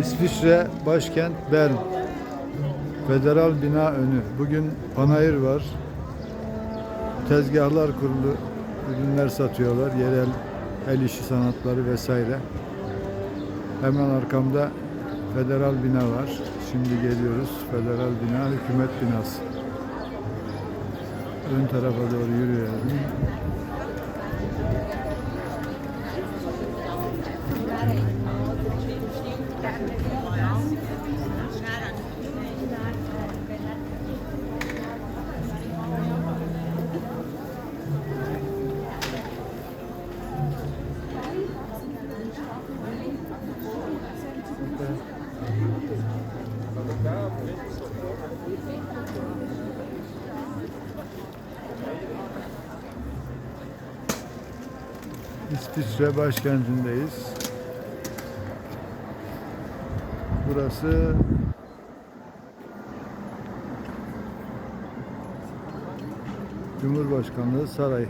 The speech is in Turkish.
İsviçre başkent Bern. Federal bina önü. Bugün panayır var. Tezgahlar kurulu ürünler satıyorlar. Yerel el işi sanatları vesaire. Hemen arkamda federal bina var. Şimdi geliyoruz. Federal bina, hükümet binası. Ön tarafa doğru yürüyelim. İsviçre başkentindeyiz. Burası Cumhurbaşkanlığı Sarayı.